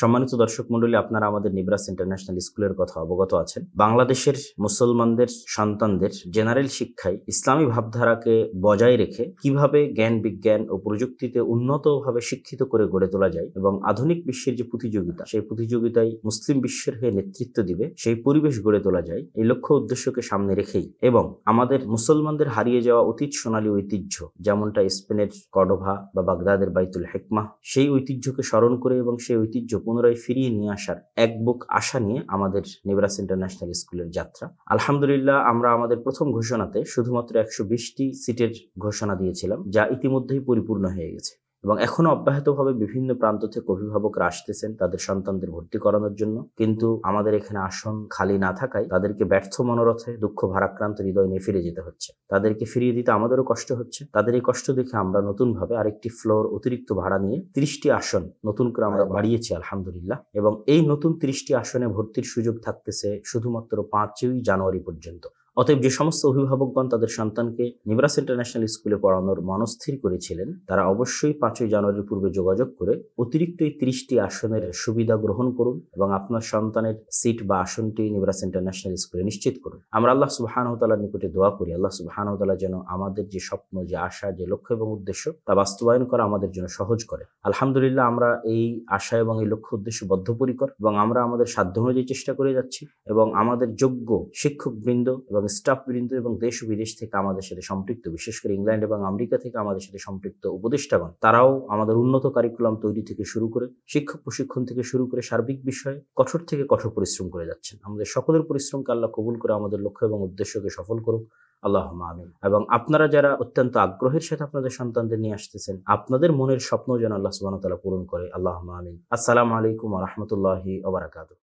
সম্মানিত দর্শক মণ্ডলী, আপনারা আমাদের নিব্রাস ইন্টারন্যাশনাল স্কুলের কথা অবগত আছেন। বাংলাদেশের মুসলমানদের সন্তানদের জেনারেল শিক্ষায় ইসলামী ভাবধারাকে বজায় রেখে কীভাবে জ্ঞান, বিজ্ঞান ও প্রযুক্তিতে উন্নতভাবে শিক্ষিত করে গড়ে তোলা যায় এবং আধুনিক বিশ্বের যে প্রতিযোগিতা, সেই প্রতিযোগিতায় মুসলিম বিশ্বের হয়ে নেতৃত্ব দিবে, সেই পরিবেশ গড়ে তোলা যায় এই লক্ষ্য উদ্দেশ্যকে সামনে রেখেই। এবং আমাদের মুসলমানদের হারিয়ে যাওয়া অতীত সোনালী ঐতিহ্য, যেমনটা স্পেনের কডোভা বা বাগদাদের বাইতুল হেকমা সেই ঐতিহ্যকে স্মরণ করে এবং সেই ঐতিহ্য পুনরায় ফিরিয়ে নিয়ে আসার এক বুক আশা নিয়ে আমাদের নেবরাস ইন্টারন্যাশনাল স্কুলের যাত্রা। আলহামদুলিল্লাহ, আমরা আমাদের প্রথম ঘোষণাতে শুধুমাত্র একশো বিশটি সিটের ঘোষণা দিয়েছিলাম, যা ইতিমধ্যেই পরিপূর্ণ হয়ে গেছে। এবং এখনও অব্যাহতভাবে বিভিন্ন প্রান্ত থেকে অভিভাবকরা আসতেছেন তাদের সন্তানদের ভর্তি করানোর জন্য। কিন্তু আমাদের এখানে আসন খালি না থাকায় তাদেরকে ব্যর্থ মনোরথে দুঃখ ভারাক্রান্ত হৃদয় নিয়ে ফিরে যেতে হচ্ছে। তাদেরকে ফিরিয়ে দিতে আমাদেরও কষ্ট হচ্ছে। তাদের এই কষ্ট দেখে আমরা নতুনভাবে আরেকটি ফ্লোর অতিরিক্ত ভাড়া নিয়ে ত্রিশটি আসন নতুন করে আমরা বাড়িয়েছি আলহামদুলিল্লাহ। এবং এই নতুন ত্রিশটি আসনে ভর্তির সুযোগ থাকতেছে শুধুমাত্র পাঁচই জানুয়ারি পর্যন্ত। অতএব যে সমস্ত অভিভাবকগণ তাদের সন্তানকে নিবরাস ইন্টারন্যাশনাল স্কুলে পড়ানোর মনস্থির করেছিলেন, তারা অবশ্যই পাঁচই জানুয়ারির পূর্বে যোগাযোগ করে অতিরিক্ত এই তিরিশটি আসনের সুবিধা গ্রহণ করুন এবং আপনার সন্তানের সিট বা আসনটি নিবরাস ইন্টারন্যাশনাল স্কুলে নিশ্চিত করুন। আমরা আল্লাহ সুবাহানহতালার নিকটে দোয়া করি, আল্লাহ সুবাহানহতালা যেন আমাদের যে স্বপ্ন, যে আশা, যে লক্ষ্য এবং উদ্দেশ্য তা বাস্তবায়ন করা আমাদের জন্য সহজ করে। আলহামদুলিল্লাহ আমরা এই আশা এবং এই লক্ষ্য, উদ্দেশ্য বদ্ধপরিকর এবং আমরা আমাদের সাধ্য অনুযায়ী চেষ্টা করে যাচ্ছি এবং আমাদের যোগ্য শিক্ষকবৃন্দ এবং স্টাফ বৃন্দ এবং দেশ বিদেশ থেকে আমাদের সাথে সম্পৃক্ত, বিশেষ করে ইংল্যান্ড এবং আমেরিকা থেকে আমাদের সাথে সম্পৃক্ত উপদেষ্টাগণ, তারাও আমাদের উন্নত কারিকুলাম তৈরি থেকে শুরু করে, শিক্ষক প্রশিক্ষণ থেকে শুরু করে সার্বিক বিষয়ে কঠোর থেকে কঠোর পরিশ্রম করে যাচ্ছেন। আমাদের সকলের পরিশ্রমকে আল্লাহ কবুল করে আমাদের লক্ষ্য এবং উদ্দেশ্যকে সফল করুক। আল্লাহ আমিন। এবং আপনারা যারা অত্যন্ত আগ্রহের সাথে আপনাদের সন্তানদের নিয়ে আসতেছেন, আপনাদের মনের স্বপ্ন যেন আল্লাহ সুবাহ তালা পূরণ করে। আল্লাহ আমিন। আসসালামু আলাইকুম রহমতুল্লাহি ওবরাকাতু